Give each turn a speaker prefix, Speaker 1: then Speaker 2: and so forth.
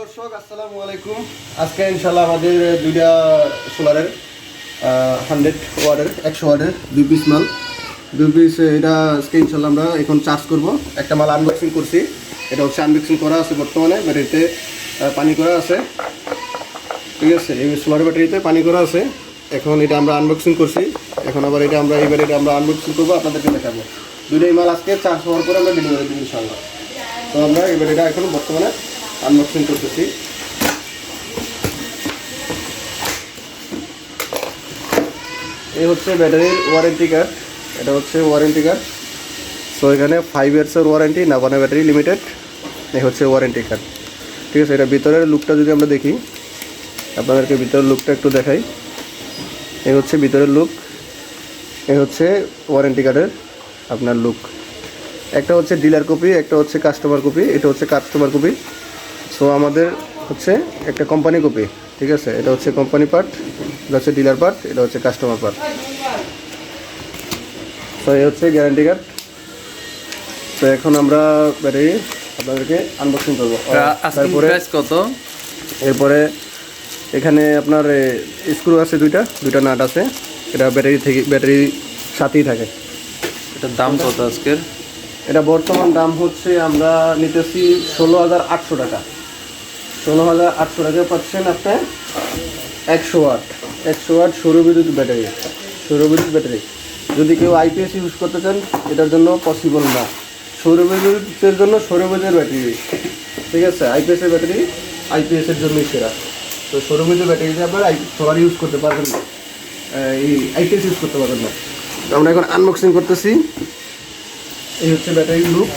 Speaker 1: দর্শক, আসসালামু আলাইকুম। আজকে ইনশাল্লাহ আমাদের দুইটা সোলারের হান্ড্রেড ওয়ার্ডের একশো ওয়ার্ডের দুই পিস মাল। দুই পিস এটা আজকে ইনশাল্লাহ আমরা এখন চার্জ করব। একটা মাল আনবক্সিং করছি। এটা হচ্ছে আনবক্সিং করা আছে বর্তমানে, ব্যাটারিতে পানি করা আছে। ঠিক আছে, এই সোলার ব্যাটারিতে পানি করা আছে। এখন এটা আমরা আনবক্সিং করছি। এখন আবার এটা আমরা এই ব্যাটারিটা আমরা আনবক্সিং করব, আপনাদেরকে দেখাবো। দুইটাই মাল আজকে চার্জ হওয়ার পরে আমরা ডেলিভারি দিই ইনশাল্লাহ তো আমরা এই ব্যাটারিটা এখন বর্তমানে আনবক্সিং করতেছি। এই হচ্ছে ব্যাটারির ওয়ারেন্টি কার্ড এটা হচ্ছে ওয়ারেন্টি কার্ড সো এখানে ফাইভ ইয়ার্সের ওয়ারেন্টি নাবানা ব্যাটারি লিমিটেড এই হচ্ছে ওয়ারেন্টি কার্ড ঠিক আছে, এটা ভিতরের লুকটা যদি আমরা দেখি, আপনাদেরকে ভিতরের লুকটা একটু দেখাই। এই হচ্ছে ভিতরের লুক এই হচ্ছে ওয়ারেন্টি কার্ডের আপনার লুক একটা হচ্ছে ডিলার কপি একটা হচ্ছে কাস্টমার কপি এটা হচ্ছে কাস্টমার কপি সো আমাদের হচ্ছে একটা কোম্পানি কপি ঠিক আছে? এটা হচ্ছে কোম্পানি পার্ট এটা হচ্ছে ডিলার পার্ট এটা হচ্ছে কাস্টমার পার্ট তো এই হচ্ছে গ্যারান্টি কার্ড তো এখন আমরা ব্যাটারি আপনাদেরকে আনবক্সিং করব। তারপরে
Speaker 2: কত?
Speaker 1: এরপরে এখানে আপনার স্ক্রু আছে দুইটা দুইটা নাট আছে। এটা ব্যাটারি থেকে ব্যাটারি সাথেই থাকে।
Speaker 2: এটার দাম কত আজকের?
Speaker 1: এটা বর্তমান দাম হচ্ছে আমরা নিতেছি ষোলো হাজার আটশো টাকা। ষোলো হাজার আটশো টাকা পাচ্ছেন আপনি। একশো ওয়াট। একশো ওয়াট সৌরবিদ্যুৎ ব্যাটারি। সৌরবিদ্যুৎ ব্যাটারি। যদি কেউ আইপিএস ইউজ করতে চান, এটার জন্য পসিবল না। সৌরবিদ্যুতের জন্য সৌরবিদ্যুতের ব্যাটারি। ঠিক আছে আইপিএসের ব্যাটারি আইপিএসের জন্যই সেরা। তো সৌরবিদ্যুৎ ব্যাটারি দিয়ে আপনার সোলার ইউজ করতে পারবেন না। এই আইপিএস ইউজ করতে পারবেন না। আমরা এখন আনবক্সিং করতেছি। এই হচ্ছে ব্যাটারি লুক